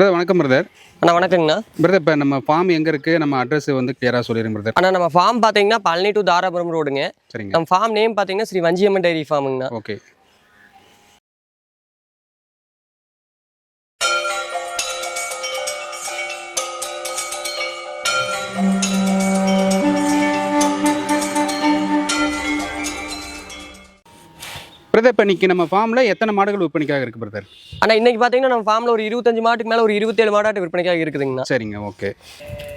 Brother வணக்கம் brother அண்ணா வணக்கங்கண்ணா. Brother இப்போ நம்ம ஃபார்ம் எங்கே இருக்குது நம்ம அட்ரஸ் வந்து கிளியராக சொல்லிடுங்க பிரதர் அண்ணா நம்ம ஃபார்ம் பார்த்தீங்கன்னா பழனி டு தாராபுரம் ரோடுங்க சரிங்க. நம்ம ஃபார்ம் நேம் பார்த்தீங்கன்னா ஸ்ரீ வஞ்சியம்மன் டைரி ஃபார்முங்கண்ணா ஓகே பிரதர் இப்போ இன்னைக்கு நம்ம ஃபார்மில் எத்தனை மாடுகள் விற்பனைக்காக இருக்குது பிரதர் அண்ணா இன்னைக்கு பார்த்தீங்கன்னா நம்ம ஃபார்மில் ஒரு இருபத்தஞ்சு மாட்டுக்கு மேலே ஒரு இருபத்தேழு மாடாட்டு விற்பனைக்காக இருக்குதுங்கண்ணா. சரிங்க ஓகே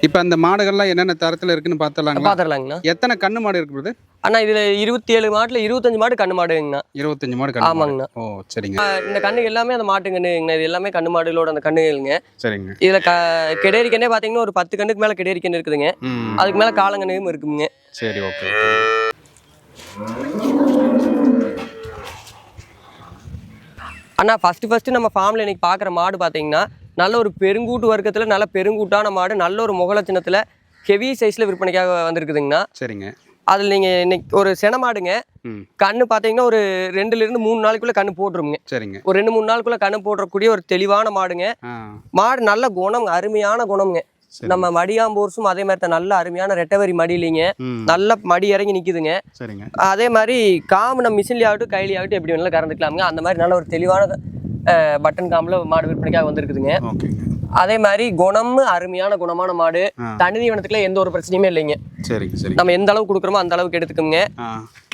இப்போ அந்த மாடுகள்லாம் என்னென்ன தரத்தில் இருக்குன்னு பார்த்துலாங்களா பார்த்துடலாங்கண்ணா எத்தனை கண்ணு மாடு இருக்குது பிரதர் அண்ணா இதில் இருபத்தி ஏழு மாட்டில் இருபத்தஞ்சு மாடு கண்ணு மாடுங்கண்ணா. இருபத்தஞ்சு மாடு கண்ணு மாடு. ஆமாங்கண்ணா. ஓ சரிங்க. இந்த கண்ணு எல்லாமே அந்த மாட்டு கண்ணுங்கண்ணா இது எல்லாமே கண்ணு மாடுகளோட அந்த கண்ணுகளுங்க. சரிங்க. இதில் க கெடேரி கண்ணே பார்த்தீங்கன்னா ஒரு பத்து கண்ணுக்கு மேலே கெடேரி கண்ணு இருக்குதுங்க அதுக்கு மேலே காலங்கண்ணும் இருக்குங்க. சரி ஓகே அண்ணா ஃபஸ்ட்டு ஃபஸ்ட்டு நம்ம ஃபார்மில் இன்னைக்கு பார்க்குற மாடு பார்த்தீங்கன்னா நல்ல ஒரு பெருங்கூட்டு வர்க்கத்தில் நல்ல பெருங்கூட்டான மாடு நல்ல ஒரு முகலட்சணத்தில் ஹெவி சைஸில் விற்பனைக்காக வந்திருக்குதுங்கண்ணா. சரிங்க. அதில் நீங்கள் இன்னைக்கு ஒரு சென மாடுங்க. கண்ணு பார்த்தீங்கன்னா ஒரு ரெண்டுலேருந்து மூணு நாளைக்குள்ளே கண்ணு போட்டுருங்க சரிங்க. ஒரு ரெண்டு மூணு நாளுக்குள்ளே கண்ணு போடுறக்கூடிய ஒரு தெளிவான மாடுங்க. மாடு நல்ல குணம் அருமையான குணம்ங்க. நம்ம மடியாம்போர்ஸும் அதே மாதிரி தான். நல்ல அருமையான ரெட்டவரி மடியிலிங்க. ம். நல்ல மடி இறங்கி நிற்குதுங்க சரிங்க. அதே மாதிரி காம்பு நம்ம மிஷின்லி ஆகட்டும் எப்படி வேணாலும் கறந்துக்கலாமுங்க. அந்த மாதிரி நல்ல ஒரு தெளிவான பட்டன் காம்பில் மாடு விற்பனைக்காக வந்திருக்குதுங்க. அதே மாதிரி குணம் அருமையான குணமான மாடு. ஆ. தண்ணி தீவனத்துக்குலாம் எந்த ஒரு பிரச்சனையுமே இல்லைங்க. நம்ம எந்த அளவுக்கு கொடுக்குறோமோ அந்த அளவுக்கு எடுத்துக்கோங்க.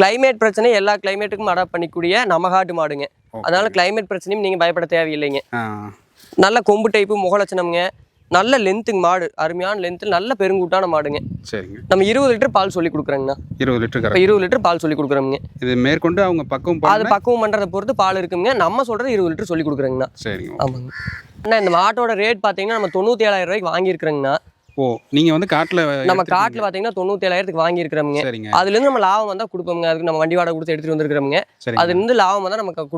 கிளைமேட் பிரச்சனை எல்லா கிளைமேட்டுக்கும் அடாப்ட் பண்ணிக்கூடிய நமகாட்டு மாடுங்க. Okay. அதனால கிளைமேட் பிரச்சனையும் நீங்கள் பயப்பட தேவையில்லைங்க. நல்ல கொம்பு டைப்பு முகலட்சணம்ங்க. நல்ல லென்த்துங்க மாடு அருமையான லென்த்து நல்ல பெருங்கூட்டான மாடுங்க. சரிங்க. நம்ம இருபது லிட்டர் பால் சொல்லி கொடுக்குறோங்கண்ணா. இருபது லிட்டர் இருபது லிட்டர் பால் சொல்லி கொடுக்குறோங்க இது மேற்கொண்டு அவங்க பக்கம் அது பக்குவம் பண்ணுறதை பொறுத்து பால் இருக்குங்க. நம்ம சொல்கிறது இருபது லிட்டர் சொல்லி கொடுக்குறோங்கண்ணா. சரிங்க. ஆமாங்க. அண்ணா இந்த மாட்டோட ரேட் பார்த்தீங்கன்னா நம்ம தொண்ணூற்றி ஏழாயிரம் ரூபாய்க்கு வாங்கியிருக்கிறோங்கண்ணா. ஓ நீங்க வந்து காட்டுல நம்ம காட்டில் பார்த்தீங்கன்னா தொண்ணூற்றி ஏழாயிரத்துக்கு சரிங்க. அதுலேருந்து நம்ம லாபம் வந்தால் கொடுப்போங்க அதுக்கு நம்ம வண்டி வாடகை கொடுத்து எடுத்துகிட்டு வந்திருக்கிறோங்க சரிங்க. அதுலேருந்து லாபம் வந்தால் நமக்கு அஹ்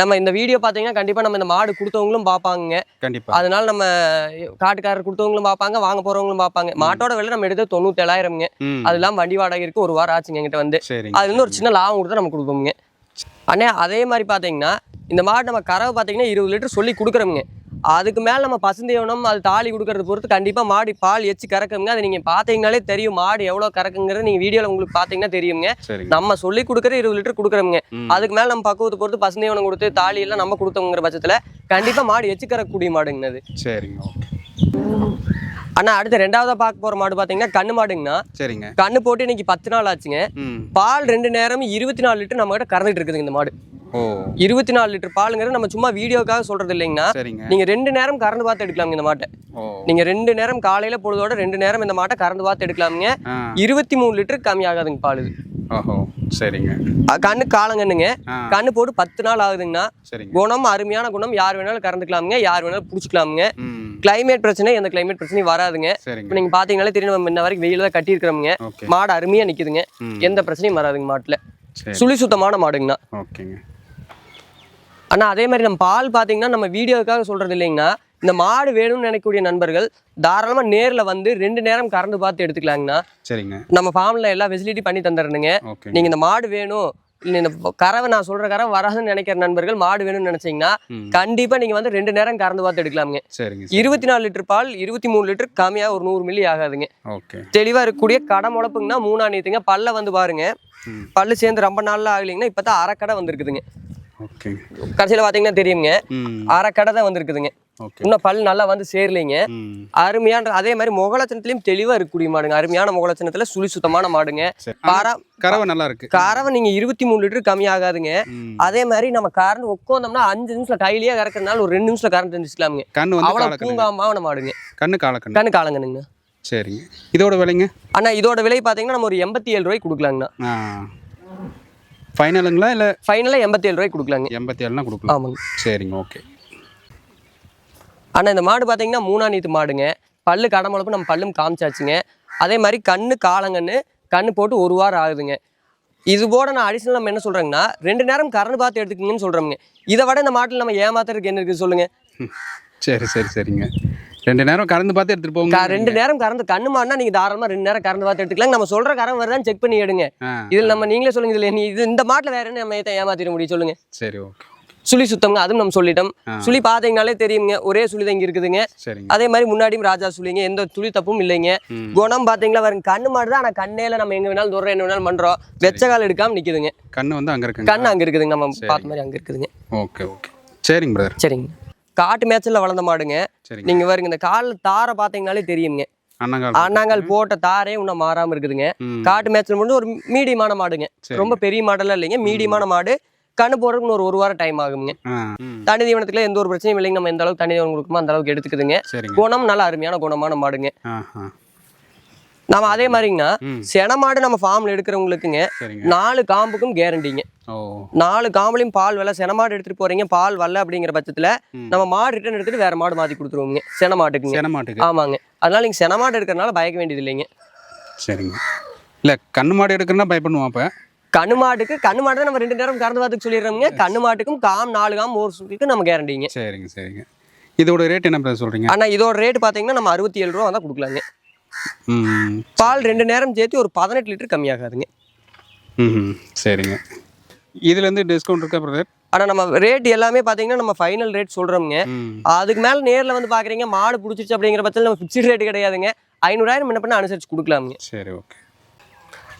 நம்ம இந்த வீடியோ பார்த்தீங்கன்னா கண்டிப்பாக நம்ம இந்த மாடு கொடுத்தவங்களும் பார்ப்பாங்க கண்டிப்பா. அதனால நம்ம காட்டுக்காரர் கொடுத்தவங்களும் பார்ப்பாங்க வாங்க போகிறவங்களும் பார்ப்பாங்க. மாட்டோட விலை நம்ம எடுத்து தொண்ணூத்தேழாயிரம்ங்க. ம். அது இல்லாமல் வண்டி வாடகை இருக்கு ஒரு வாரம் ஆச்சுங்க எங்கிட்ட வந்து. அதுல இருந்து ஒரு சின்ன லாபம் கொடுத்தா நம்ம கொடுப்போங்க அண்ணே அதே மாதிரி பார்த்தீங்கன்னா இந்த மாடு நம்ம கறவை பார்த்தீங்கன்னா இருபது லிட்டர் சொல்லி கொடுக்குறோமுங்க. அதுக்கு மேலே நம்ம பசுந்தீவனம் அது தாலி கொடுக்கறத பொறுத்து கண்டிப்பாக மாடு பால் எச்சு கறக்குங்க. அது நீங்கள் பார்த்தீங்கனாலே தெரியும் மாடு எவ்வளோ கறக்குங்கிறது நீங்கள் வீடியோவில் உங்களுக்கு பார்த்தீங்கன்னா தெரியுங்க. நம்ம சொல்லி கொடுக்குற இருபது லிட்டர் கொடுக்குறோமுங்க. ம். அதுக்கு மேலே நம்ம பக்குவத்தை பொறுத்து பசுந்தீவனம் கொடுத்து தாலி எல்லாம் நம்ம கொடுத்தோங்கிற பட்சத்தில் கண்டிப்பாக மாடு எச்சு கறக்கக்கூடிய மாடுங்க அது. சரிங்க அண்ணா அடுத்து ரெண்டாவதா பார்க்க போகிற மாடு பார்த்தீங்கன்னா கண்ணு மாடுங்கண்ணா. சரிங்க. கண்ணு போட்டு இன்னைக்கு பத்து நாள் ஆச்சுங்க. பால் ரெண்டு நேரமும் இருபத்தி நாலு லிட்டர் நம்ம கிட்ட கறந்துட்டு இருக்குதுங்க இந்த மாடு. இருபத்தி நாலு லிட்டர் பாலுங்கிறது நம்ம சும்மா வீடியோக்காக சொல்றது இல்லைங்கண்ணா சரிங்க. நீங்க ரெண்டு நேரம் கறந்து பார்த்து எடுக்கலாமுங்க இந்த மாட்டை. நீங்க ரெண்டு நேரம் காலையில பொழுதோட ரெண்டு நேரம் இந்த மாட்டை கறந்து பார்த்து எடுக்கலாமுங்க. இருபத்தி மூணு லிட்டர் கம்மி ஆகாதுங்க பால் இது. ஓஹோ. சரிங்க. கண்ணு காலங்கண்ணுங்க. கண்ணு போட்டு பத்து நாள் ஆகுதுங்கண்ணா. குணம் அருமையான குணம். யார் வேணாலும் கறந்துக்கலாமுங்க. யார் வேணாலும் பிடிச்சிக்கலாமுங்க. கிளைமேட் பிரச்சனை எந்த கிளைமேட் பிரச்சனையும் வராதுங்க. இப்போ நீங்க பாத்தீங்கன்னாலே தெரியும் நம்ம இன்ன வரைக்கும் வெயில தான் கட்டியிருக்கிறோமுங்க. மாடு அருமையா நிக்குதுங்க. எந்த பிரச்சனையும் வராதுங்க மாட்டுல. சுழி சுத்தமான மாடுங்கண்ணா. ஓகேங்க. அண்ணா அதே மாதிரி நம்ம பால் பார்த்தீங்கன்னா நம்ம வீடியோக்காக சொல்றது இல்லைங்கண்ணா. இந்த மாடு வேணும்னு நினைக்கக்கூடிய நண்பர்கள் தாராளமாக நேரில் வந்து ரெண்டு நேரம் கறந்து பார்த்து எடுத்துக்கலாங்கண்ணா. சரிங்க. நம்ம ஃபார்மில் எல்லா ஃபெசிலிட்டி பண்ணி தந்துடுறேங்க நீங்கள் இந்த மாடு வேணும் இல்லை இந்த கறவை நான் சொல்கிற கறவை வராதுன்னு நினைக்கிற நண்பர்கள் மாடு வேணும்னு நினச்சிங்கன்னா கண்டிப்பாக நீங்கள் வந்து ரெண்டு நேரம் கறந்து பார்த்து எடுக்கலாமுங்க. சரிங்க இருபத்தி நாலு லிட்டர் பால் இருபத்தி மூணு லிட்டர் கம்மியாக ஒரு நூறு மில்லி ஆகாதுங்க. ஓகே. தெளிவாக இருக்கக்கூடிய கடை முளப்புங்கன்னா மூணா நீத்துங்க. பல்ல வந்து பாருங்க. பல்லு சேர்ந்து ரொம்ப நாளில் ஆகலைங்கன்னா இப்போ தான் அரைக்கடை வந்திருக்குதுங்க. கடைசியில் பார்த்தீங்கன்னா தெரியுங்க. ம். அரைக்கடை தான் வந்திருக்குதுங்க. இன்னும் பல் நல்லா வந்து சேரலைங்க. அருமையான அதே மாதிரி முகலட்சணத்துலயும் தெளிவா இருக்கக்கூடிய மாடுங்க. அருமையான முகலட்சணத்துல சுழி சுத்தமான மாடுங்க. கறவை நல்லா இருக்கு. கறவை நீங்க இருபத்தி மூணு லிட்டர் கம்மி ஆகாதுங்க அதே மாதிரி நம்ம கறந்து உட்காந்தோம்னா அஞ்சு நிமிஷம் கையிலேயே கறக்கறதுனால ஒரு ரெண்டு நிமிஷம் கறந்து தெரிஞ்சுக்கலாமுங்க கண்ணு அவ்வளவு பூங்காமான மாடுங்க. கண்ணு காலக்கண்ணு. கண்ணு காலங்கனுங்க சரிங்க. இதோட விலைங்க? அண்ணா இதோட விலை பாத்தீங்கன்னா நம்ம ஒரு எண்பத்தி ஏழு ரூபாய்க்கு கொடுக்கலாங்கண்ணா. ஃபைனலுங்களா இல்லை ஃபைனலா எண்பத்தி ஏழு ரூபாய்க்கு கொடுக்கலாங்க. எண்பத்தி ஏழுனா கொடுக்கலாம். ஆமாங்க. சரிங்க ஓகே அண்ணா இந்த மாடு பாத்தீங்கன்னா மூணா நீத்து மாடுங்க. பல்லு கடமுளப்பு நம்ம பல்லும் காமிச்சாச்சுங்க. அதே மாதிரி கண்ணு காலங்கன்னு கண்ணு போட்டு ஒரு வாரம் ஆகுதுங்க. இது போட நான் அடிஷனல் நம்ம என்ன சொல்றேங்கன்னா ரெண்டு நேரம் கறந்து பார்த்து எடுத்துக்கங்கன்னு சொல்றோம்ங்க. இதை விட இந்த மாட்டில் நம்ம ஏமாத்துறதுக்கு என்ன இருக்குது சொல்லுங்க. சரி சரி சரிங்க. ரெண்டு நேரம் கறந்து பார்த்து எடுத்துட்டு போங்க. ரெண்டு நேரம் கறந்து கண்ணு மாடினா நீங்க தாராளமா ரெண்டு நேரம் கறந்து பார்த்து எடுத்துக்கலாம். நம்ம சொல்ற கறந்து வருதான்னு செக் பண்ணி எடுங்க. இதில் நம்ம நீங்களே சொல்லுங்க இதுல இது இந்த மாட்டில் வேற என்ன நம்ம ஏமாத்திட முடியும் சொல்லுங்க. சரி ஓகே. சுழி சுத்தம்ங்க அதுவும் நம்ம சொல்லிட்டோம். சுழி பார்த்தீங்கனாலே தெரியுங்க ஒரே சுழி தான் இங்கே இருக்குதுங்க. அதே மாதிரி முன்னாடியும் ராஜா சுழிங்க எந்த துளி தப்பும் இல்லைங்க. குணம் பார்த்தீங்களா பாருங்க கண்ணு மாடு தான் ஆனால் கண்ணேல நம்ம எங்க வேணாலும் தூரம் என்ன வேணாலும் பண்றோம். வெச்ச கால் எடுக்காம நிக்குதுங்க. கண்ணு வந்து அங்கே இருக்குங்க. கண்ணு அங்க இருக்குதுங்க நம்ம பார்த்த மாதிரி அங்க இருக்குதுங்க. Okay okay. சரிங்க பிரதர் சரிங்க. காட்டு மேய்ச்சல்ல வளர்ந்த மாடுங்க. நீங்க பாருங்க இந்த காலில் தாரை பார்த்தீங்கனாலே தெரியுங்க அண்ணங்கால் போட்ட. தாரே இன்னும் மாறாம இருக்குதுங்க. காட்டு மேய்ச்சல் மட்டும் ஒரு மீடியமான மாடுங்க. ரொம்ப பெரிய மாடெல்லாம் இல்லைங்க. மீடியமான மாடு. கண்ணு போடுறதுக்கு ஒரு ஒரு வாரம் டைம் ஆகுங்க. தனி தீவனத்துல எந்த ஒரு பிரச்சனையும் இல்லைங்க. நம்ம எந்த அளவுக்கு தனி தீவனம் கொடுக்குமோ அந்த அளவுக்கு எடுத்துக்குதுங்க. குணம் நல்ல அருமையான குணமான மாடுங்க. நம்ம அதே மாதிரிங்கண்ணா ம். சென மாடு நம்ம ஃபார்ம்ல எடுக்கிறவங்களுக்குங்க நாலு காம்புக்கும் கேரண்டிங்க நாலு காம்புலையும் பால் வரல சென மாடு எடுத்துட்டு போறீங்க பால் வரல அப்படிங்கிற பட்சத்துல. நம்ம மாடு ரிட்டர்ன் எடுத்துட்டு வேற மாடு மாத்தி கொடுத்துருவோங்க சென மாட்டுக்குங்க. சென மாட்டுக்கு? ஆமாங்க. அதனால நீங்க சென மாடு எடுக்கிறனால பயக்க வேண்டியது இல்லைங்க. சரிங்க. இல்லை கண்ணு மாடு எடுக்கிறனா பயப்படுவோம் அப்போ? கண்ணு மாட்டுக்கு கண்ணு மாடு தான் நம்ம ரெண்டு நேரம் கறந்து பார்த்துக்கு சொல்லிடுறோங்க கண்ணு மாட்டுக்கும் காம் நாலு காம் ஒரு சுத்திக்கு நம்ம கேரண்டிங்க சரிங்க சரிங்க. இதோட ரேட் என்ன பிரதர் சொல்கிறீங்க ஆனா இதோட ரேட் பாத்தீங்கன்னா நம்ம அறுபத்தி ஏழு ரூபா தான் கொடுக்கலாங்க. பால் ரெண்டு நேரம் சேர்த்து ஒரு பதினெட்டு லிட்டர் கம்மியாகாதுங்க. ம் சரிங்க. இதுலேருந்து டிஸ்கவுண்ட் இருக்கா பிரதர் ஆனா நம்ம ரேட் எல்லாமே பாத்தீங்கன்னா நம்ம ஃபைனல் ரேட் சொல்றோம்ங்க. ம் அதுக்கு மேல நேர்ல வந்து பாக்குறீங்க மாடு பிடிச்சிருச்சு அப்படிங்கிற பட்சத்தில் நம்ம ஃபிக்ஸ்ட் ரேட் கிடையாதுங்க. ஐநூறாயிரம் என்ன பண்ண அனுசரிச்சு கொடுக்கலாமுங்க. சரி ஓகே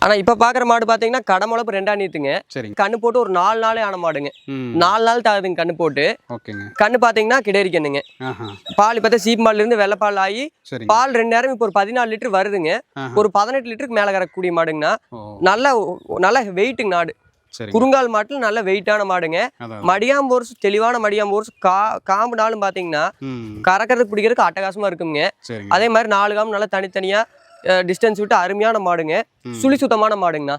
ஆனா இப்ப பாக்குற மாடு பாத்தீங்கன்னா கடமுளப்பு ரெண்டாம் நீத்துங்க. கண்ணு போட்டு ஒரு நாலு நாளே ஆன மாடுங்க. நாலு நாள் தாகுதுங்க கண்ணு போட்டு. கண்ணு பாத்தீங்கன்னா கிடேரி கண்ணுங்க ஆஹா. பால் பார்த்தா சீப் மாடுல இருந்து வெள்ளைப்பால் ஆகி பால் ரெண்டு நேரம் இப்போ ஒரு பதினாலு லிட்டர் வருதுங்க. ஒரு பதினெட்டு லிட்டருக்கு மேல கறக்கக்கூடிய மாடுங்கண்ணா. நல்ல நல்ல வெயிட்டுங்க நாடு. குறுங்கால் மாட்டில் நல்ல வெயிட்டான மாடுங்க. அதான் மடியாம்போர்ஸ் தெளிவான மடியாம்போர்ஸ் கா காம்பு நாளும் பார்த்தீங்கன்னா ம். கறக்கிறதுக்கு பிடிக்கிறதுக்கு அட்டகாசமா இருக்குங்க. அதே மாதிரி நாலு காம்பு நல்லா தனித்தனியா டிஸ்டன்ஸ் விட்டு அருமையான மாடுங்க. சுழி சுத்தமான மாடுங்கண்ணா.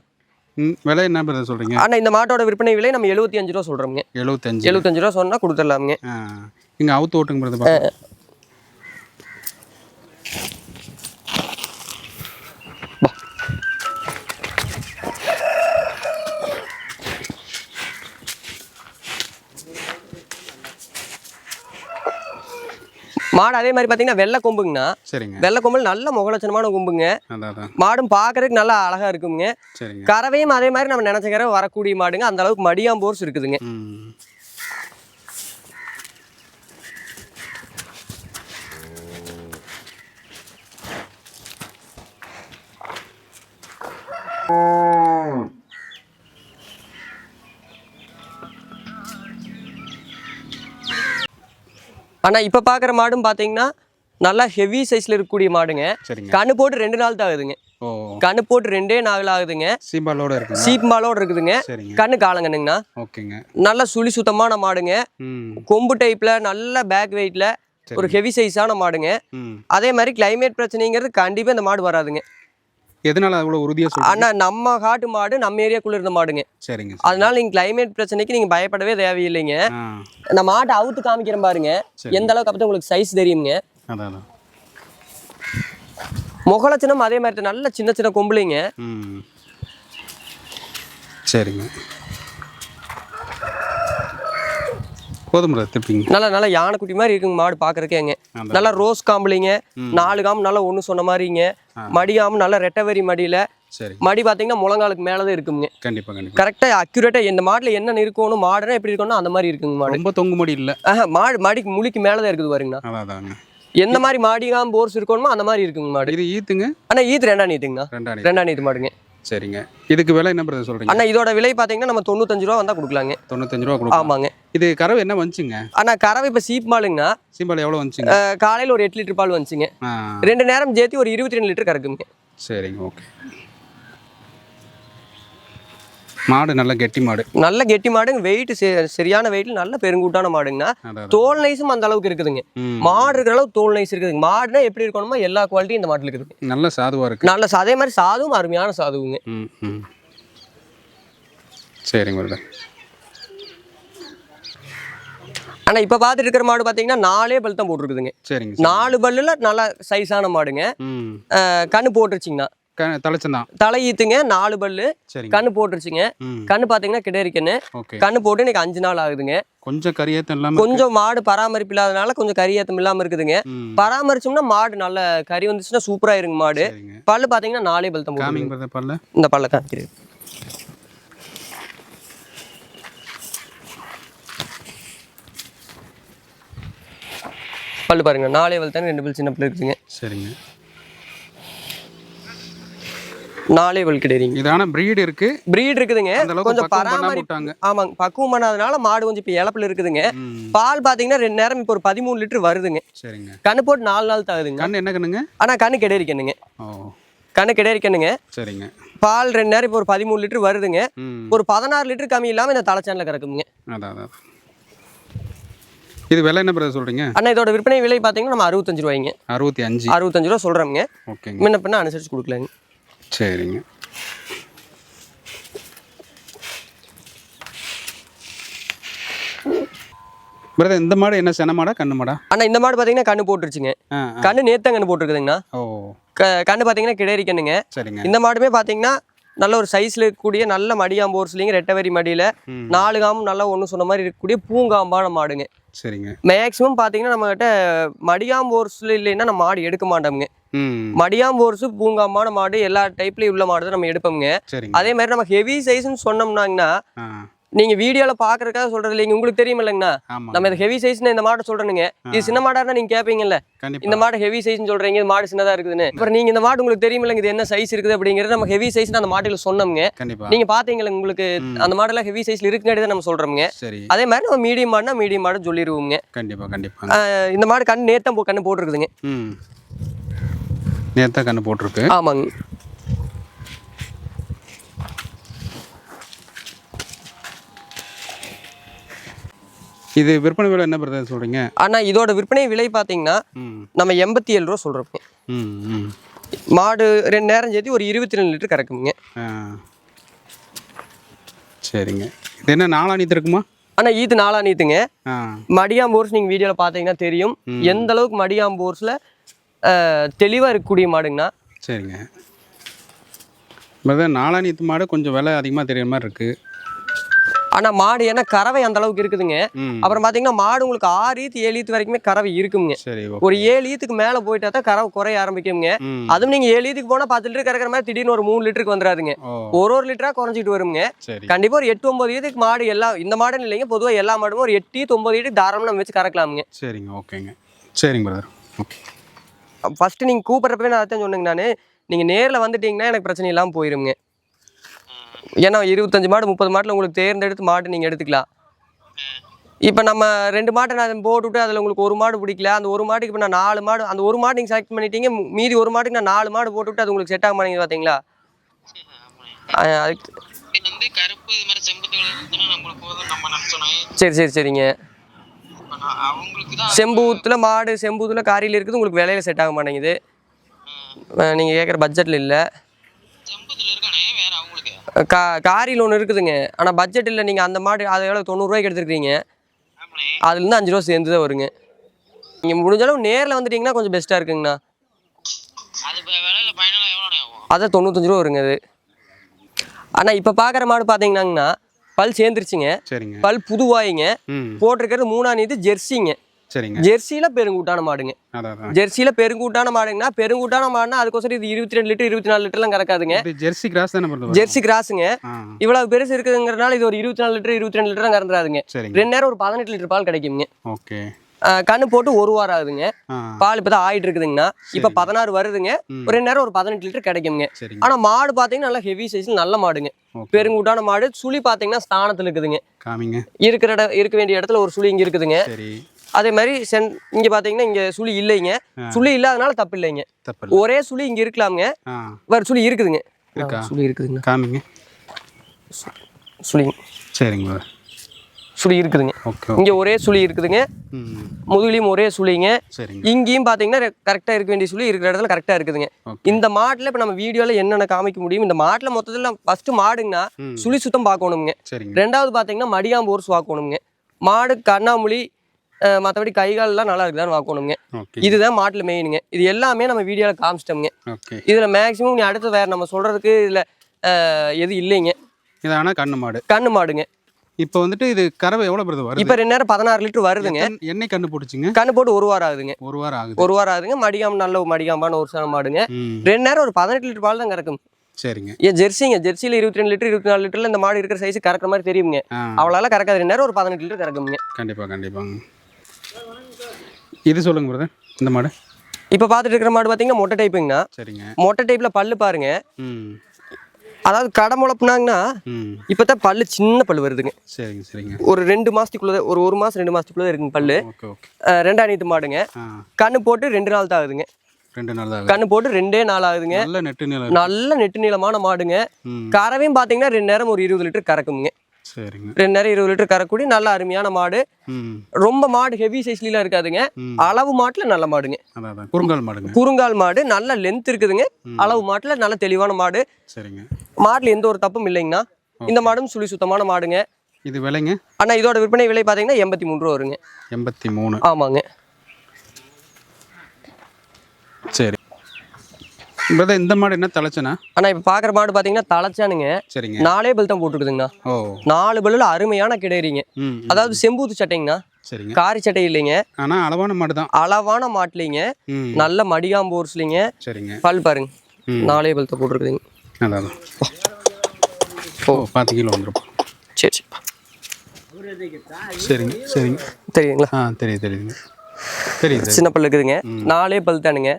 விலை என்ன பிரதர் சொல்கிறீங்க ஆனா இந்த மாட்டோட விற்பனை விலை நம்ம எழுபத்தி அஞ்சு ரூபா சொல்றோம்ங்க. எழுபத்தஞ்சு எழுபத்தஞ்சு ரூபா சொன்னா கொடுத்துடலாமுங்க. இங்கே அவுத்து ஓட்டுங்க பிரதர் மாடு அதே மாதிரி பார்த்தீங்கன்னா வெள்ளை கொம்புங்கண்ணா. சரிங்க. வெள்ளை கொம்புல நல்ல முகலட்சணமான கொம்புங்க. மாடும் பார்க்கறதுக்கு நல்லா அழகா இருக்குங்க கறவையும் அதே மாதிரி நம்ம நினைச்ச வரக்கூடிய மாடுங்க. அந்த அளவுக்கு மடியாம்போர்ஸ் இருக்குதுங்க. ம். ஆனா இப்ப பாக்குற மாடும் பாத்தீங்கன்னா நல்லா ஹெவி சைஸ்ல இருக்கக்கூடிய மாடுங்க. கண்ணு போட்டு ரெண்டு நாள் தான் ஆகுதுங்க. கண்ணு போட்டு ரெண்டே நாள் ஆகுதுங்க. சீம்பாலோட மாலோட இருக்குதுங்க. கண்ணு காலங்கண்ணுங்கண்ணா. ஓகேங்க. நல்ல சுழி சுத்தமான மாடுங்க. கொம்பு டைப்ல நல்ல பேக் வெயிட்ல ஒரு ஹெவி சைஸான மாடுங்க. அதே மாதிரி கிளைமேட் பிரச்சனைங்கிறது கண்டிப்பா இந்த மாடு வராதுங்க. எதனால அவ்வளோ உறுதியாக சொல்றீங்க? ஆனா நம்ம காட்டு மாடு நம்ம ஏரியாக்குள்ள இருந்த மாடுங்க. சரிங்க அதனால நீங்க கிளைமேட் பிரச்சனைக்கு நீங்க பயப்படவே தேவையில்லைங்க. இந்த மாட்டை அவுத்து காமிக்கிறேன் பாருங்க. எந்த அளவுக்கு அப்பதான் உங்களுக்கு சைஸ் தெரியுங்க அதான் முகலட்சணம் அதே மாதிரி. நல்ல சின்ன சின்ன கொம்புலைங்க. சரிங்க. பிரதர் திருப்பிங்க. நல்ல நல்ல யானைக்குட்டி மாதிரி இருக்குங்க மாடு பாக்குறக்கேங்க அதான். நல்லா ரோஸ் காம்புலிங்க. நாலு காம்பு நல்லா ஒன்று சொன்ன மாதிரிங்க. மடி காம்பு நல்லா ரெட்டவரி மடியில. சரி. மடி பார்த்தீங்கன்னா முழங்காலுக்கு மேலே தான் இருக்குங்க கண்டிப்பாக கண்டிப்பாக கரெக்டாக அக்யூரேட்டாக இந்த மாட்டில் என்ன இருக்கணும் மாடுனா எப்படி இருக்கணும் அந்த மாதிரி இருக்குங்க மாடு. ரொம்ப தொங்கு முடி இல்லை. மாடு மாடிக்கு முழிக்கு மேலே தான் இருக்குது பாருங்கண்ணா. எந்த மாதிரி மாடிகாம் போர்ஸ் இருக்கணுமோ அந்த மாதிரி இருக்குங்க மாடு. இது ஈத்துங்க? அண்ணா ஈத்து ரெண்டா நீத்துங்கண்ணா ரெண்டாணி ரெண்டா நீத்து மாடுங்க. சரிங்க. இதுக்கு விலை என்ன பிரதர் சொல்கிறீங்க அண்ணா இதோட விலை பார்த்தீங்கன்னா நம்ம தொண்ணூத்தஞ்சு ரூபா வந்தால் கொடுக்கலாங்க. தொண்ணூத்தஞ்சு ரூபா கொடுக்கும் ஆமாங்க. இது கறவை என்ன வந்துச்சுங்க அண்ணா கறவை இப்போ சீப் மாலுங்கண்ணா. சீம்பால் எவ்வளோ வந்துச்சுங்க காலையில் ஒரு எட்டு லிட்டர் பால் வந்துச்சுங்க ரெண்டு நேரம் சேர்த்து ஒரு இருபத்தி ரெண்டு லிட்டர் கறக்குங்க. சரிங்க ஓகே மாடு நல்ல கெட்டி மாடு. நல்ல கெட்டி மாடுங்க. வெயிட் சரியான வெயிட்ல நல்ல பெருங்கூட்டான மாடுங்கண்ணா. தோல் நைஸும் அந்த அளவுக்கு இருக்குதுங்க. மாடு இருக்கிற அளவுக்கு தோல் நைஸ் இருக்குதுங்க. மாடுனா எப்படி இருக்கணுமோ எல்லா குவாலிட்டியும் இந்த மாட்டில் இருக்குது. நல்ல சாதுவாக இருக்கு. நல்ல அதே மாதிரி சாதுவும் அருமையான சாதுவுங்க. சரிங்க பிரதர் ஆனா இப்ப பார்த்துட்டு இருக்கிற மாடு பாத்தீங்கன்னா நாலே பல் தான் போட்டிருக்குதுங்க. சரிங்க சரி. நாலு பல்லுல நல்ல சைஸான மாடுங்க. கண்ணு போட்டுருச்சுங்கண்ணா. தலைச்சந்தான் தலை நாலு பல்லு. கண்ணு போட்டுருச்சுங்க. கண்ணு பாத்தீங்கன்னா கிடையிருக்குன்னு கண்ணு போட்டு இன்னைக்கு அஞ்சு நாள் ஆகுதுங்க. கொஞ்சம் கரியேத்தம் இல்லாம கொஞ்சம் மாடு பராமரிப்பு இல்லாதனால கொஞ்சம் கரியேத்தம் இல்லாம இருக்குதுங்க. பராமரிச்சோம்னா மாடு நல்ல கறி வந்துச்சுன்னா சூப்பரா இருங்க மாடு. பல்லு பாத்தீங்கன்னா நாலே பல் தான் பல்லு. இந்த பல்ல காமிக்கிறது பல்லு பாருங்க நாலே பல் தானே ரெண்டு பல் சின்ன பிள்ளை இருக்குதுங்க. சரிங்க. பல் கிடையாதுங்க இதான breed இருக்கு. பிரீட் இருக்குதுங்க. கொஞ்சம் பக்குவம் பண்ணாம பராமரி விட்டாங்க. ஆமாங்க. பக்குவம் பண்ணாதனால மாடு கொஞ்சம் இப்போ இழப்புல இருக்குதுங்க. பால் பார்த்தீங்கன்னா ரெண்டு நேரம் இப்போ ஒரு பதிமூணு லிட்டர் வருதுங்க. சரிங்க. கண்ணு போட்டு நாலு நாள் தாகுதுங்க. கண் என்ன கண்ணுங்க? ஆனால் கண்ணு ஓ. கண்ணு கிடையாதுங்க சரிங்க. பால் ரெண்டு நேரம் இப்போ ஒரு பதிமூணு லிட்டர் வருதுங்க. ஒரு பதினாறு லிட்டர் கம்மி இல்லாமல் இந்த தலைச்சானில் அதான் அதான் இது விலை என்ன பிரதர் சொல்கிறீங்க அண்ணா இதோட விற்பனை விலை பார்த்தீங்கன்னா நம்ம அறுபத்தஞ்சு ரூபாய்ங்க. அறுபத்தி அஞ்சு. அறுபத்தஞ்சு ரூபா சொல்கிறோங்க ஓகேங்க. முன்ன பின்ன அனுசரிச்சு கொடுக்கலாங்க. சரிங்க. பிரதர் இந்த மாடு என்ன சென மாடா கண்ணு மாடா? அண்ணா இந்த மாடு பார்த்தீங்கன்னா கண்ணு போட்டுருச்சுங்க. கண்ணு நேத்தம் கண்ணு போட்டுருக்குதுங்கண்ணா. ஓ. கண்ணு பார்த்தீங்கன்னா கிடேரி கண்ணுங்க சரிங்க. இந்த மாடுமே பார்த்தீங்கன்னா நல்ல ஒரு சைஸில் இருக்கக்கூடிய நல்ல மடியாம்போர்ஸ்லிங்க ரெட்டவரி மடியில் நாலு காம்பு நல்லா ஒன்று சொன்ன மாதிரி இருக்கக்கூடிய பூங்காம்பான மாடுங்க. சரிங்க. மேக்ஸிமம் பார்த்தீங்கன்னா நம்மகிட்ட மடியாம்போர்ஸில் இல்லைன்னா நம்ம மாடு எடுக்க மாட்டோம்ங்க. மடியாம்போர்ஸு பூங்காம்பான மாடு எல்லா டைப்லேயும் உள்ள மாடு தான் நம்ம எடுப்போம்ங்க. அதே மாதிரி நம்ம ஹெவி சைஸ்னு சொன்னோம்னாங்கண்ணா ஆ. நீங்கள் வீடியோவில் பார்க்குறதுக்காக சொல்கிறது இல்லைங்க உங்களுக்கு தெரியும் இல்லைங்கண்ணா நம்ம இந்த ஹெவி சைஸ்னு இந்த மாட்டை சொல்கிறேனுங்க இது சின்ன மாடா இருந்தா நீங்கள் கேட்பீங்கல்ல இந்த மாடு ஹெவி சைஸ்னு சொல்கிறீங்க இந்த மாடு சின்னதாக இருக்குதுன்னு. அப்புறம் நீங்கள் இந்த மாடு உங்களுக்கு தெரியும் இல்லைங்க இது என்ன சைஸ் இருக்குது அப்படிங்கிறது நம்ம ஹெவி சைஸ்னு அந்த மாட்டில் சொன்னோம்ங்க. கண்டிப்பாக நீங்கள் பார்த்தீங்களா உங்களுக்கு அந்த மாடெல்லாம் ஹெவி சைஸில் இருக்குங்காட்டி தான் நம்ம சொல்கிறோம்ங்க சரி. அதே மாதிரி நம்ம மீடியம் மாடுனா மீடியம் மாடு சொல்லிடுவோங்க கண்டிப்பாக ஆஹ் இந்த மாடு கண் நேத்தம் கண்ணு போட்டிருக்குதுங்க. நேத்தா கண்ணு போட்டிருக்கு. ஆமாங்க. இது விற்பனை விலை என்ன பிரதர் சொல்கிறீங்க ஆனால் இதோட விற்பனை விலை பார்த்தீங்கன்னா நம்ம எண்பத்தி ஏழு ரூபா சொல்கிறோம் மாடு ரெண்டு நேரம் சேர்த்து ஒரு இருபத்தி ரெண்டு லிட்டர் கறக்குங்க சரிங்க. இது என்ன நாளானித்து இருக்குமா? ஆனால் ஈத்து நாளா நீத்துங்க ஆ. மடியாம்போர்ஸ் நீங்கள் வீடியோவில் பார்த்தீங்கன்னா தெரியும். எந்த அளவுக்கு மடியாம்போர்ஸில் தெளிவாக இருக்கக்கூடிய மாடுங்கண்ணா. சரிங்க. பிரதர் நாளானித்து மாடு கொஞ்சம் விலை அதிகமாக தெரியுற மாதிரி இருக்கு. ஆனால் மாடு ஏன்னா கறவை அந்த அளவுக்கு இருக்குதுங்க. அப்புறம் பார்த்தீங்கன்னா மாடு உங்களுக்கு ஆறு ஈத்து ஏழு ஈத்து வரைக்குமே கறவை இருக்குங்க. ஒரு ஏழு ஈத்துக்கு மேலே போயிட்டா தான் கறவை குறைய ஆரம்பிக்குங்க அதுவும் நீங்கள் ஏழு ஈத்துக்கு போனால் பத்து லிட்டர் கறக்கிற மாதிரி திடீர்னு ஒரு மூணு லிட்டருக்கு வந்துடாதுங்க ஒரு ஒரு லிட்டரா குறைஞ்சிட்டு வருங்க சரி. கண்டிப்பா ஒரு எட்டு ஒன்பது ஈத்துக்கு மாடு எல்லாம் இந்த மாடுன்னு இல்லைங்க. பொதுவாக எல்லா மாடும் ஒரு எட்டு ஈத்து ஒன்பது ஈத்துக்கு தாராளமாக நம்ம வச்சு கறக்கலாமுங்க. சரிங்க ஓகேங்க. சரிங்க பிரதர் ஓகே. ஃபர்ஸ்ட் நீங்கள் கூப்பிட்றப்பவே நான் அதான் சொன்னேங்க நான். நீங்கள் நேரில் வந்துட்டீங்கன்னா எனக்கு பிரச்சனை இல்லாமல் போயிருங்க. ஏன்னா இருபத்தஞ்சு மாடு முப்பது மாட்டில் உங்களுக்கு தேர்ந்தெடுத்து மாடு நீங்கள் எடுத்துக்கலாம். இப்போ நம்ம ரெண்டு மாட்டை நான் போட்டுவிட்டு அதில் உங்களுக்கு ஒரு மாடு பிடிக்கல. அந்த ஒரு மாட்டுக்கு இப்போ நான் நாலு மாடு அந்த ஒரு மாடு நீங்கள் செலக்ட் பண்ணிட்டீங்க மீதி ஒரு மாட்டுக்கு நான் நாலு மாடு போட்டுவிட்டு அது உங்களுக்கு செட் ஆக மாட்டேங்குது பார்த்தீங்களா அதுக்கு சரி சரி சரிங்க. தான் செம்பூத்தில் மாடு செம்பூத்தில் காரியில் இருக்குது உங்களுக்கு விலையில செட் ஆக மாட்டேங்குது. நீங்கள் கேட்குற பட்ஜெட்டில் இல்லை. கா காரியில் ஒன்று இருக்குதுங்க. ஆனால் பட்ஜெட் இல்லை நீங்கள் அந்த மாடு அதை எவ்வளோ தொண்ணூறுரூவாய்க்கு எடுத்துருக்கீங்க அதுலேருந்து அஞ்சு ரூபா சேர்ந்து தான் வருங்க. நீங்கள் முடிஞ்ச அளவு நேரில் வந்துட்டீங்கன்னா கொஞ்சம் பெஸ்ட்டாக இருக்குங்கண்ணா. அதான் தொண்ணூத்தஞ்சு ரூபா வருங்க அது. ஆனால் இப்போ பார்க்குற மாடு பார்த்தீங்கன்னாங்கண்ணா பல் சேர்ந்துருச்சுங்க. சரிங்க. பல் புதுவாயிங்க. போட்டிருக்கிறது மூணாம் நீத்து ஜெர்சிங்க. சரிங்க. ஜெர்சியில் பெருங்கூட்டான மாடுங்க. ஜெர்சியில் பெருங்கூட்டான மாடுங்கன்னா பெருங்கூட்டான மாடுனா அதுக்கோசரம் இது இருபத்தி ரெண்டு லிட்டர் இருபத்தி நாலு லிட்டர்லாம் கறக்காதுங்க. ஜெர்சி கிராஸ் தானே ஜெர்சி கிராஸுங்க. இவ்வளவு பெருசு இருக்குதுங்கிறனால இது ஒரு இருபத்தி நாலு லிட்டர் இருபத்தி ரெண்டு லிட்டர் கறந்துறாதுங்க ரெண்டு நேரம் ஒரு பதினெட்டு லிட்டர் பால் கிடைக்குங்க. ஓகே. கண்ணு போட்டு ஒரு வாரம் ஆகுதுங்க. பால் இப்போ தான் ஆயிட்டு இருக்குதுங்கண்ணா இப்போ பதினாறு வருதுங்க. ஒரு நேரம் ஒரு பதினெட்டு லிட்டர் கிடைக்குங்க. ஆனால் மாடு பார்த்தீங்கன்னா நல்லா ஹெவி சைஸ் நல்ல மாடுங்க. பெருங்கூட்டான மாடு. சுழி பார்த்தீங்கன்னா ஸ்தானத்தில் இருக்குதுங்க. இருக்கிற இட இருக்க வேண்டிய இடத்துல ஒரு சுழி இங்கே இருக்குதுங்க. அதே மாதிரி சென் இங்கே பார்த்தீங்கன்னா இங்கே சுழி இல்லைங்க. சுழி இல்லாதனால தப்பு இல்லைங்க. ஒரே சுழி இங்கே இருக்கலாமுங்க. வேறு சுழி இருக்குதுங்க. இருக்கா? சுழி இருக்குதுங்க. காமிங்க. சுழிங்க. சரிங்க brother. சுழி இருக்குதுங்க. இங்கே ஒரே சுழி இருக்குதுங்க. முதுகுலையும் ஒரே சுழிங்க இங்கேயும் பார்த்தீங்கன்னா கரெக்டாக இருக்க வேண்டிய சுழி இருக்கிற இடத்துல கரெக்டாக இருக்குதுங்க. இந்த மாட்டில் இப்போ நம்ம வீடியோவில் என்னென்ன காமிக்க முடியும்? இந்த மாட்டில் மொத்தத்தில் ஃபஸ்ட்டு மாடுங்கன்னா சுழி சுத்தம் பார்க்கணுங்க. ரெண்டாவது பார்த்தீங்கன்னா மடியாம்போர்ஸ் பார்க்கணுங்க மாடு கண்ணாமொழி மற்றபடி கைகாலெலாம் நல்லா இருக்குதான்னு பார்க்கணுங்க இதுதான் மாட்டில் மெயினுங்க இது எல்லாமே நம்ம வீடியோவில் காமிச்சிட்டோம்ங்க. இதில் மேக்ஸிமம் நீ அடுத்து வேறு நம்ம சொல்கிறதுக்கு இதில் எது இல்லைங்க. இது ஆனால் கண்ணு மாடு? கண்ணு மாடுங்க. இப்போ வந்துட்டு இது கறவை எவ்வளோ பிரதர் வருது? இப்போ ரெண்டு நேரம் பதினாறு லிட்டர் வருதுங்க. என்னைக்கு கண்ணு போட்டுச்சுங்க? கண்ணு போட்டு ஒரு வாரம் ஆகுதுங்க. ஒரு வாரம் ஆகுது. ஒரு வாரம் ஆகுதுங்க. மடியாம் நல்ல மடியாம்பான ஒரு சன மாடுங்க. ரெண்டு நேரம் ஒரு பதினெட்டு லிட்டர் பால் தான் கறக்கும். சரிங்க. ஏன் ஜெர்சிங்க. ஜெர்சியில் இருபத்தி ரெண்டு லிட்டர் இருபத்தி நாலு லிட்டர்ல இந்த மாடு இருக்கிற சைஸ் கறக்கிற மாதிரி தெரியுங்க அவளால கறக்காது. ரெண்டு நேரம் ஒரு பதினெட்டு லிட்டர் கறக்குங்க கண்டிப்பாக கண்டிப்பாங்க. இது சொல்லுங்க பிரதர். இந்த மாடு? இப்போ பார்த்துட்டு இருக்கிற மாடு பார்த்தீங்கன்னா மொட்டை டைப்புங்கண்ணா சரிங்க. மொட்டை டைப்பில் பல்லு பாருங்க. அதாவது கடை முளப்புனாங்கன்னா இப்போ தான் பல்லு சின்ன பல்லு வருதுங்க. சரிங்க சரிங்க. ஒரு ரெண்டு மாதத்துக்குள்ளே ஒரு ஒரு மாதம் ரெண்டு மாதத்துக்குள்ளே இருக்குங்க பல்லு. நீத்து மாடுங்க. கண்ணு போட்டு ரெண்டு நாள் தான் ஆகுதுங்க. ரெண்டு நாள் தான் கண்ணு போட்டு ரெண்டே நாள் ஆகுதுங்க. நல்ல நெட்டு நல்ல நெட்டு நீளமான மாடுங்க. கறவையும் பார்த்தீங்கன்னா ரெண்டு நேரம் ஒரு இருபது லிட்டர் கறக்குங்க. சரிங்க. ரெண்டு நேரம் இருபது லிட்டர் கறக்கூடிய நல்ல அருமையான மாடு. ரொம்ப மாடு ஹெவி சைஸ்லாம் இருக்காதுங்க. அளவு மாட்டில் நல்ல மாடுங்க. குறுங்கால் மாடுங்க. குறுங்கால் மாடு நல்ல லென்த் இருக்குதுங்க. அளவு மாட்டில் நல்ல தெளிவான மாடு. சரிங்க. மாட்டில் எந்த ஒரு தப்பும் இல்லைங்கண்ணா. இந்த மாடும் சுழி சுத்தமான மாடுங்க. இது விலைங்க? அண்ணா இதோட விற்பனை விலை பார்த்தீங்கன்னா எண்பத்தி மூணு ரூபா வருங்க. எண்பத்தி மூணு. ஆமாங்க. சரி. பிரதர் இந்த மாடு என்ன தலைச்சனா? அண்ணா இப்போ பார்க்குற மாடு பார்த்தீங்கன்னா தலைச்சானுங்க. சரிங்க. நாலே பல் தான் போட்டுருக்குதுங்கண்ணா. ஓ. நாலு பல்லில் அருமையான ம். அதாவது செம்பூத்து சட்டைங்கண்ணா. சரிங்க. காரி சட்டை இல்லைங்க. ஆனால் அளவான மாடு தான். அளவான மாட்டிலிங்க. நல்ல மடியாம்போர்ஸ்லிங்க சரிங்க. பல் பாருங்க. நாலே பல் தான் போட்டிருக்குதுங்க. அதான். ஓ. பத்து கிலோ வந்துருப்போம் சரி சரி. சரிங்க சரிங்க. தெரியுங்களா ஆ தெரியுது தெரியுதுங்க. தெரியுது சின்ன பல் இருக்குதுங்க. நாலே பல் தானுங்க.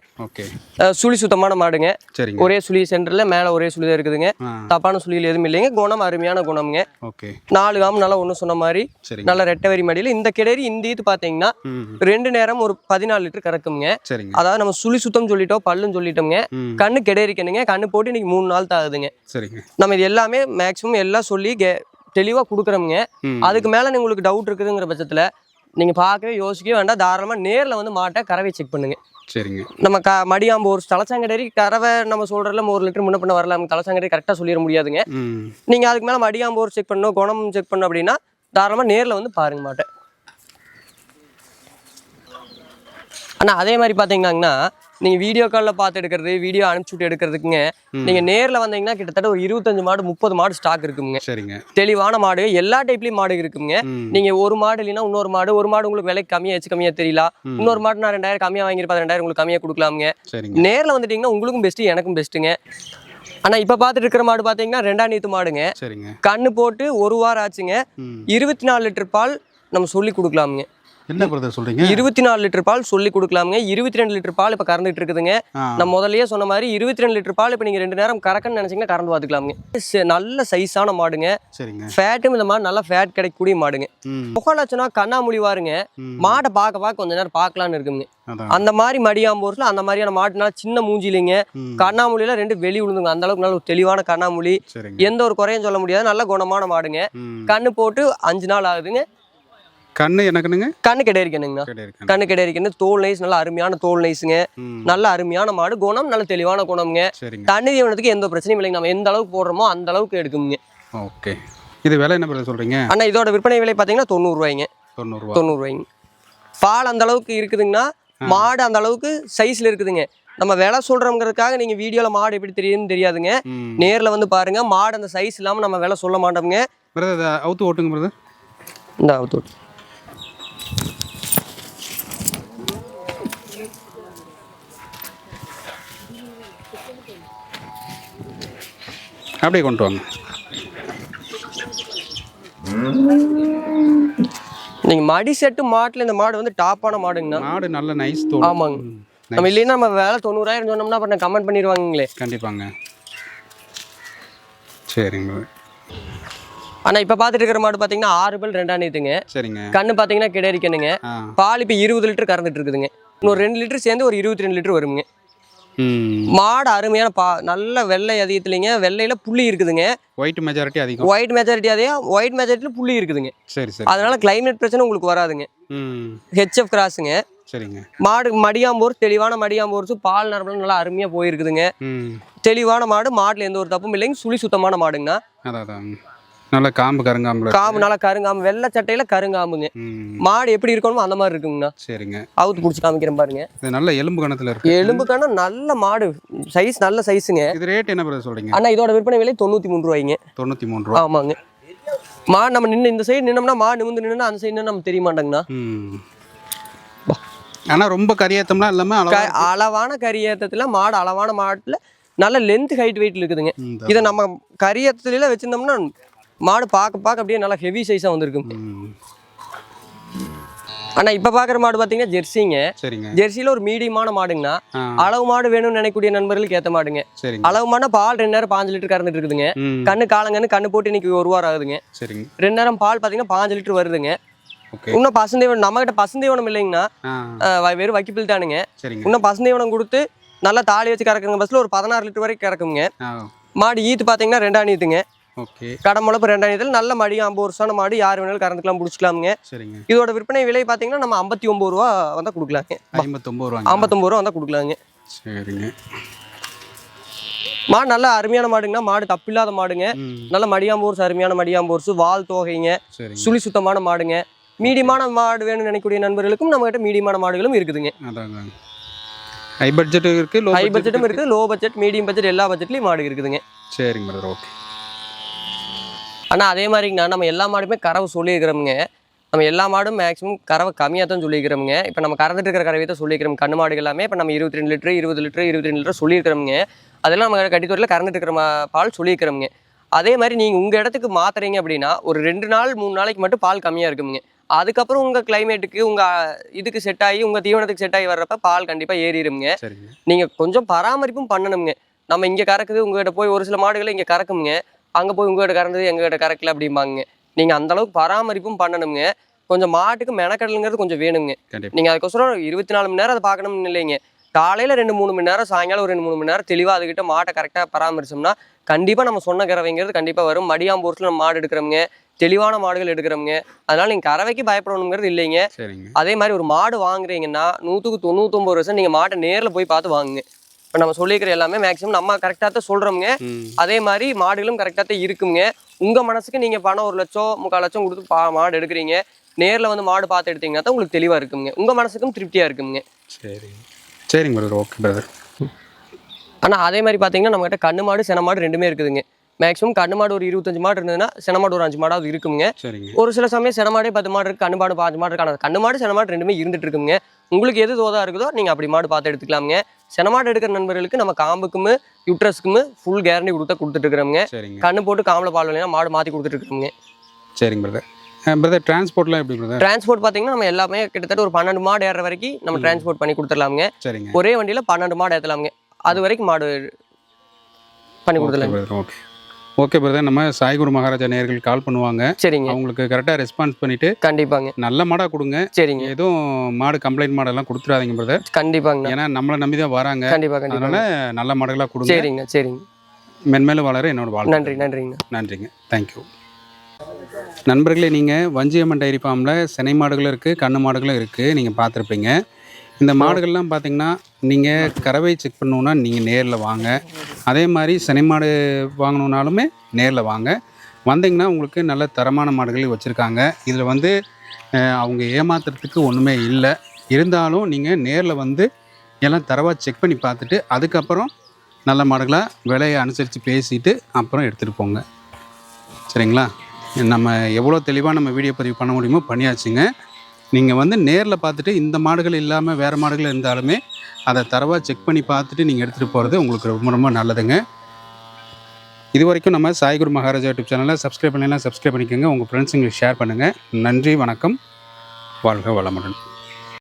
சுழி சுத்தமான மாடுங்க. ஒரே சுழி சென்டரில் மேலே ஒரே சுழி தான் இருக்குதுங்க. தப்பான சுழியில் எதுவும் இல்லைங்க. குணம் அருமையான குணம்ங்க. நாலு காமம் நல்லா ஒன்று சொன்ன மாதிரி. நல்ல ரெட்டை வரி மடியில். இந்த கிடரி இந்த இது பார்த்தீங்கன்னா ரெண்டு நேரம் ஒரு பதினாலு லிட்டர் கறக்குங்க அதாவது நம்ம சுழி சுத்தம் சொல்லிட்டோம் பல்லுன்னு சொல்லிட்டோங்க ம். கண்ணு கிடரிக்கணுங்க கண்ணு போட்டு இன்னைக்கு மூணு நாள் தான் ஆகுதுங்க நம்ம இது எல்லாமே மேக்ஸிமம் எல்லாம் சொல்லி கே தெளிவாக கொடுக்குறோமுங்க. அதுக்கு மேலே உங்களுக்கு டவுட் இருக்குதுங்கிற பட்சத்தில் நீங்கள் பார்க்கவே யோசிக்கவே வேண்டாம். தாராளமாக நேரில் வந்து மாட்டை கறவை செக் பண்ணுங்க. சரிங்க. நம்ம க மடியாம்பு ஒரு தலைச்சாங்கடரி கறவை நம்ம சொல்கிறதுல ஒரு லிட்டர் முன்ன பண்ண வரலாம் தலைச்சாங்கடரி கரெக்டாக சொல்லிட முடியாதுங்க. நீங்கள் அதுக்கு மேலே மடியாம்போர் செக் பண்ணணும் குணம் செக் பண்ணணும் அப்படின்னா தாராளமாக நேரில் வந்து பாருங்க மாட்டை. அண்ணா அதே மாதிரி பார்த்தீங்கன்னாங்கண்ணா நீங்கள் வீடியோ காலில் பார்த்து எடுக்கிறது வீடியோ அனுப்பிச்சு விட்டு எடுக்கிறதுக்குங்க. நீங்கள் நேரில் வந்தீங்கன்னா கிட்டத்தட்ட ஒரு இருபத்தஞ்சு மாடு முப்பது மாடு ஸ்டாக் இருக்குங்க. சரிங்க. தெளிவான மாடு எல்லா டைப்லேயும் மாடு இருக்குங்க. ம். நீங்கள் ஒரு மாடு இல்லைன்னா இன்னொரு மாடு ஒரு மாடு உங்களுக்கு விலைக்கு கம்மியாக வச்சு கம்மியாக தெரியல. இன்னொரு மாடு நான் ரெண்டாயிரம் கம்மியாக வாங்கியிருப்பேன் ரெண்டாயிரம் உங்களுக்கு கம்மியாக கொடுக்கலாமுங்க. நேரில் வந்துட்டீங்கன்னா உங்களுக்கும் பெஸ்ட்டு எனக்கும் பெஸ்ட்டுங்க ஆனால் இப்போ பார்த்துட்டு இருக்கிற மாடு பார்த்தீங்கன்னா ரெண்டாம் நீத்து மாடுங்க. கண்ணு போட்டு ஒரு வாரம் ஆச்சுங்க. இருபத்தி நாலு லிட்டர் பால் நம்ம சொல்லி கொடுக்கலாமுங்க. என்ன பிரதர் சொல்றீங்க? இருபத்தி நாலு லிட்டர் பால் சொல்லி கொடுக்கலாமுங்க. இருபத்தி ரெண்டு லிட்டர் பால் இப்போ கறந்துட்டு இருக்குதுங்க. நான் முதல்லயே சொன்ன மாதிரி இருபத்தி ரெண்டு லிட்டர் பால் இப்போ நீங்கள் ரெண்டு நேரம் கறக்கன்னு நினச்சிங்கன்னா கறந்து பார்த்துக்கலாமுங்க நல்ல சைஸான மாடுங்க. சரிங்க. ஃபேட்டும் இந்த மாதிரி நல்லா ஃபேட் கிடைக்கக்கூடிய மாடுங்க. முகலட்சணம் கண்ணாமூலி வாருங்க. மாடை பார்க்க பார்க்க கொஞ்ச நேரம் பார்க்கலான்னு இருக்குங்க. அந்த மாதிரி மடியாம்போர்ஸ்ல அந்த மாதிரியான மாட்டுனால சின்ன மூஞ்சிலிங்க கண்ணாமூலியில ரெண்டு வெளி விழுந்துங்க அந்த அளவுக்கு நல்ல ஒரு தெளிவான கண்ணாமூலி எந்த ஒரு குறையும் சொல்ல முடியாது. நல்ல குணமான மாடுங்க. கண்ணு போட்டு அஞ்சு நாள் ஆகுதுங்க. கண்ணு எனக்குனுங்க கண்ணு கிடைக்கணுங்கண்ணா கிடையாது கண்ணு கிடைக்கணும் தோல் நைஸ் நல்ல அருமையான தோல் நைஸுங்க. நல்ல அருமையான மாடு. குணம் நல்ல தெளிவான குணம்ங்க. தண்ணி தீவனத்துக்கு எந்த பிரச்சனையும் இல்லைங்க. நம்ம எந்த அளவுக்கு போடுறோமோ அந்த அளவுக்கு எடுக்குங்க ஓகே. இது விலை என்ன பிரதர் சொல்றீங்க? அண்ணா இதோட விற்பனை விலை பார்த்தீங்கன்னா தொண்ணூறுரூவாய்ங்க தொண்ணூறுரூவா தொண்ணூறுரூவாய்ங்க பால் அந்த அளவுக்கு இருக்குதுங்கன்னா மாடு அந்த அளவுக்கு சைஸ்ல இருக்குதுங்க. நம்ம விலை சொல்றோங்கிறதுக்காக நீங்க வீடியோல மாடு எப்படி தெரியுதுன்னு தெரியாதுங்க. நேர்ல வந்து பாருங்க. மாடு அந்த சைஸ் இல்லாம நம்ம விலை சொல்ல மாட்டோம்ங்க. அவுத்து ஓட்டுங்க பிரதர். இந்த அவுத்து அப்படியே கொண்டு வாங்க. நீங்க மடி செட்டு மாட்டுல இந்த மாடு வந்து டாப்பான மாடுங்கண்ணா. மாடு நல்ல நைஸ் தோல். ஆமாங்க. நம்ம இல்லைன்னா நம்ம வேலை தொண்ணூறாயிரம் சொன்னோம்னா அப்புறம் கமெண்ட் பண்ணிடுவாங்களே கண்டிப்பாங்க. சரிங்க. ஆனா இப்ப பாத்துட்டு இருக்கிற மாடு பாத்தீங்கன்னா ஆறு பல் ரெண்டாம் நீத்துங்க சரிங்க. கண்ணு பாத்தீங்கன்னா கிடைக்கணுங்க பால் இப்ப இருபது லிட்டர் கறந்துட்டு இருக்குதுங்க. இன்னொரு ரெண்டு லிட்டர் சேர்ந்து ஒரு இருபத்தி ரெண்டு லிட்டர் வருங்க. மாடு அருமையான பா நல்ல வெள்ளை அதிகத்துலைங்க வெள்ளையில புள்ளி இருக்குதுங்க. ஒயிட் மெஜாரிட்டி அதிகம். ஒயிட் மெஜாரிட்டி அதே ஒயிட் மெஜாரிட்டியில் புள்ளி இருக்குதுங்க. சரி சரி. அதனால கிளைமேட் பிரச்சனை உங்களுக்கு வராதுங்க. ஹெச்எஃப் கிராஸுங்க சரிங்க. மாடு மடியாம்போர் தெளிவான மடியாம்போர்ஸ் பால் நரம்புலாம் நல்லா அருமையாக போயிருக்குதுங்க. தெளிவான மாடு மாட்டில் எந்த ஒரு தப்பும் இல்லைங்க. சுழி சுத்தமான மாடுங்கண்ணா. அதான். நல்ல காம்பு கருங்காம்புல காம்பு நல்லா கருங்காம்பு வெள்ளை சட்டையில கருங்காம்புங்க ம். மாடு எப்படி இருக்கணுமோ அந்த மாதிரி இருக்குங்கண்ணா சரிங்க. அவுத்து பிடிச்சி காமிக்கிறேன் பாருங்க. இது நல்ல எலும்பு கணத்துல இருக்கு. எலும்புக்கான நல்ல மாடு. சைஸ் நல்ல சைஸுங்க. இது ரேட் என்ன பிரதர் சொல்றீங்க? அண்ணா இதோட விற்பனை விலை தொண்ணூற்றி மூணு ரூபாய்ங்க. தொண்ணூற்றி மூணு ரூபா. ஆமாங்க. மாடு நம்ம நின்று இந்த சைடு நின்னோம்னா மாடு நிமிந்து நின்று அந்த சைடு நம்ம தெரிய மாட்டேங்கண்ணா ம். ஆனால் ரொம்ப கரியாத்தம்லாம் க- அளவான கரியேத்தத்தில் மாடு அளவான மாட்டில் நல்ல லென்த் ஹைட் வெயிட் இருக்குதுங்க. இதை நம்ம கரியத்துல வச்சிருந்தோம்னா மாடு பார்க்க பார்க்க அப்படியே நல்லா ஹெவி சைஸாக வந்திருக்கும். ம் ஆனால் இப்போ பார்க்குற மாடு பார்த்தீங்கன்னா ஜெர்சிங்க. சரிங்க. ஜெர்சியில் ஒரு மீடியமான மாடுங்கண்ணா. அளவு மாடு வேணும்னு நினைக்கக்கூடிய நண்பர்களுக்கு ஏற்ற மாடுங்க. சரிங்க. அளவு மாடுனா பால் ரெண்டு நேரம் பாஞ்சு லிட்டர் கறந்துட்டு இருக்குதுங்க. கண்ணு காலங்கன்னு கண்ணு போட்டு இன்னைக்கு ஒரு வாரம் ஆகுதுங்க. சரிங்க. ரெண்டு நேரம் பால் பார்த்தீங்கன்னா பாஞ்சு லிட்டர் வருதுங்க. இன்னும் பசுந்தேவனம் நம்மகிட்ட பசுந்தேவனம் இல்லைங்கண்ணா. வெறும் வைக்கப்பில் தானுங்க இன்னும் பசுந்தேவனம் கொடுத்து நல்லா தாலி வச்சு கறக்குங்க. பஸ்ஸில் ஒரு பதினாறு லிட்டர் வரைக்கும் கறக்குங்க. மாடு ஈத்து பார்த்தீங்கன்னா ரெண்டாம் ஈத்துங்க ஓகே. கடை முளப்பு ரெண்டாம் ஈத்தில் நல்ல மடி ஐம்பது வருஷமான மாடு யார் வேணாலும் கறந்துக்கலாம் பிடிச்சிக்கலாமுங்க. சரிங்க. இதோட விற்பனை விலை பார்த்தீங்கன்னா நம்ம ஐம்பத்தி ஒம்பது ரூபா வந்தால் கொடுக்கலாங்க. ஐம்பத்தொம்பது ரூபாங்க. ஐம்பத்தொம்பது ரூபா வந்தால் கொடுக்கலாங்க. சரிங்க. மாடு நல்ல அருமையான மாடுங்கண்ணா. மாடு தப்பில்லாத மாடுங்க. நல்ல மடியாம்பூர்ஸ் அருமையான மடியாம்பூர்ஸ் வால் தோகைங்க. சுழி சுத்தமான மாடுங்க. மீடியமான மாடு வேணும்னு நினைக்கக்கூடிய நண்பர்களுக்கும் நம்மகிட்ட மீடியமான மாடுகளும் இருக்குதுங்க. ஹை பட்ஜெட் இருக்கு ஹை பட்ஜெட்டும் இருக்குது லோ பட்ஜெட் மீடியம் பட்ஜெட் எல்லா பட்ஜெட்லையும் மாடு இருக்குதுங்க. சரிங்க ஓகே ஆனால் அதே மாதிரிங்கண்ணா நம்ம எல்லா மாடுமே கறவை சொல்லியிருக்கிறோமுங்க. நம்ம எல்லா மாடும் மேக்ஸிமம் கறவை கம்மியாக தான் சொல்லியிருக்கிறோமுங்க. இப்போ நம்ம கறந்துட்டு இருக்கிற கறவை தான் சொல்லியிருக்கிறோம். கண்ணு மாடுகள் எல்லாமே இப்போ நம்ம இருபத்தி ரெண்டு லிட்டர் இருபது லிட்டர் இருபத்தி ரெண்டு லிட்டர் சொல்லியிருக்கிறோமுங்க. அதெல்லாம் நம்ம கட்டித்துறையில் கறந்துட்டு இருக்கிற பால் சொல்லியிருக்கிறோமுங்க. அதே மாதிரி நீங்கள் உங்கள் இடத்துக்கு மாத்துறீங்க அப்படின்னா ஒரு ரெண்டு நாள் மூணு நாளைக்கு மட்டும் பால் கம்மியாக இருக்குமுங்க. அதுக்கப்புறம் உங்கள் கிளைமேட்டுக்கு உங்கள் இதுக்கு செட் ஆகி உங்கள் தீவனத்துக்கு செட் ஆகி வர்றப்ப பால் கண்டிப்பாக ஏறிடுங்க நீங்கள் கொஞ்சம் பராமரிப்பும் பண்ணணுங்க நம்ம இங்கே கறக்குது உங்ககிட்ட போய் ஒரு சில மாடுகளை இங்கே கறக்குமுங்க. அங்கே போய் உங்ககிட்ட கறந்தது எங்ககிட்ட கறக்கல அப்படிம்பாங்க. நீங்கள் அந்த அளவுக்கு பராமரிப்பும் பண்ணணுங்க. கொஞ்சம் மாட்டுக்கு மெனக்கடலுங்கிறது கொஞ்சம் வேணுங்க. நீங்கள் அதுக்கோசரம் இருபத்தி நாலு மணி நேரம் அதை பார்க்கணும்னு இல்லைங்க. காலையில் ரெண்டு மூணு மணி நேரம் சாயங்காலம் ஒரு ரெண்டு மூணு மணி நேரம் தெளிவாக அதுக்கிட்ட மாட்டை கரெக்டாக பராமரிச்சோம்னா கண்டிப்பாக நம்ம சொன்ன கறவைங்கிறது கண்டிப்பாக வரும். மடியாம்பூர்ஸில் நம்ம மாடு எடுக்கிறோமுங்க. தெளிவான மாடுகள் எடுக்கிறோமுங்க. அதனால் நீங்கள் கறவைக்கு பயப்படணுங்கிறது இல்லைங்க. அதே மாதிரி ஒரு மாடு வாங்குறீங்கன்னா நூற்றுக்கு தொண்ணூத்தொம்பது வருஷம் நீங்கள் மாட்டை நேரில் போய் பார்த்து வாங்குங்க. இப்போ நம்ம சொல்லிக்கிற எல்லாமே மேக்ஸிமம் நம்ம கரெக்டாக தான் சொல்கிறோமுங்க அதே மாதிரி மாடுகளும் கரெக்டாக தான் இருக்குங்க உங்கள் மனசுக்கு நீங்கள் பணம் ஒரு லட்சம் முக்கால் லட்சம் கொடுத்து பா மாடு எடுக்கிறீங்க. நேரில் வந்து மாடு பார்த்து எடுத்தீங்கன்னா தான் உங்களுக்கு தெளிவாக இருக்குங்க உங்கள் மனசுக்கும் திருப்தியாக இருக்குங்க சரிங்க சரிங்க பிரதர் ஓகே பிரதர் ஆனால் அதே மாதிரி பார்த்தீங்கன்னா நம்மகிட்ட கண்ணு மாடு சென மாடு ரெண்டுமே இருக்குதுங்க. மேக்ஸிமம் கண்ணு மாடு ஒரு இருபத்தஞ்சு மாடு இருந்ததுன்னா சென மாடு ஒரு அஞ்சு மாடாவது இருக்குங்க ஒரு சில சமயம் சென மாடே பத்து மாடு இருக்கு கண்ணு மாடு பாஞ்சு மாடு இருக்கு. ஆனால் கண்ணு மாடு சென மாடு ரெண்டுமே இருந்துட்டு இருக்குங்க உங்களுக்கு எது தோதா இருக்குதோ நீங்கள் அப்படி மாடு பார்த்து எடுத்துக்கலாமுங்க. சென மாடு எடுக்கிற நண்பர்களுக்கு நம்ம காம்புக்கும் யூட்ரஸ்க்குமே ஃபுல் கேரண்டி கொடுத்தா சரிங்க. கண்ணு போட்டு காம்பில் பால் இல்லைன்னா மாடு மாற்றி கொடுத்துட்டு இருக்கோங்க சரிங்க பிரதர் பிரதர் டிரான்ஸ்போர்ட்லாம் எப்படி பிரதர் டிரான்ஸ்போர்ட் பார்த்தீங்கன்னா நம்ம எல்லாமே கிட்டத்தட்ட ஒரு பன்னெண்டு மாடு ஏற வரைக்கும் நம்ம டிரான்ஸ்போர்ட் பண்ணி கொடுத்துடலாமுங்க. சரிங்க. ஒரே வண்டியில் பன்னெண்டு மாடு ஏற்றலாமுங்க அது வரைக்கும் மாடு பண்ணி கொடுத்துடலாங்க. பிரதர் ஓகே ஓகே பிரதர் நம்ம சாய்குரு மகாராஜா நேயர்கள் கால் பண்ணுவாங்க. சரிங்க. அவங்களுக்கு கரெக்டாக ரெஸ்பான்ஸ் பண்ணிட்டு கண்டிப்பாங்க. நல்ல மாடாக கொடுங்க. சரிங்க. எதுவும் மாடு கம்ப்ளைண்ட் மாடெல்லாம் கொடுத்துறாதீங்க பிரதர் கண்டிப்பாங்கண்ணா ஏன்னா நம்மளை நம்பி தான் வராங்க. கண்டிப்பாக அதனால நல்ல மாடுகளாக கொடுங்க. சரிங்க சரிங்க. மென்மேலும் வளர என்னோட வாழ்க்கை நன்றி நன்றிங்கண்ணா நன்றிங்க. தேங்க்யூ நண்பர்களே நீங்கள் வஞ்சியம்மன் டைரி ஃபார்மில் சினை மாடுகளும் இருக்குது கண்ணு மாடுகளும் இருக்குது நீங்கள் பார்த்துருப்பீங்க. இந்த மாடுகள்லாம் பார்த்தீங்கன்னா நீங்கள் கறவை செக் பண்ணணுன்னா நீங்கள் நேரில் வாங்க. அதே மாதிரி சனி மாடு வாங்கணுன்னாலுமே நேரில் வாங்க. வந்தீங்கன்னா உங்களுக்கு நல்ல தரமான மாடுகளை வச்சுருக்காங்க. இதில் வந்து அவங்க ஏமாத்துறதுக்கு ஒன்றுமே இல்லை. இருந்தாலும் நீங்கள் நேரில் வந்து எல்லாம் தரவாக செக் பண்ணி பார்த்துட்டு அதுக்கப்புறம் நல்ல மாடுகளாக விலையை அனுசரித்து பேசிட்டு அப்புறம் எடுத்துகிட்டு போங்க. சரிங்களா? நம்ம எவ்வளோ தெளிவாக நம்ம வீடியோ பதிவு பண்ண முடியுமோ பண்ணியாச்சுங்க. நீங்கள் வந்து நேரில் பார்த்துட்டு இந்த மாடுகள் இல்லாமல் வேறு மாடுகள் இருந்தாலுமே அதை தரவாக செக் பண்ணி பார்த்துட்டு நீங்கள் எடுத்துகிட்டு போகிறது உங்களுக்கு ரொம்ப ரொம்ப நல்லதுங்க. இது வரைக்கும் நம்ம சாய்குரு மகாராஜா யூடியூப் சேனலை சப்ஸ்கிரைப் பண்ணலாம் சப்ஸ்கிரைப் பண்ணிக்கோங்க. உங்கள் ஃப்ரெண்ட்ஸுங்களுக்கு ஷேர் பண்ணுங்கள் நன்றி வணக்கம். வாழ்க வளமுடன்.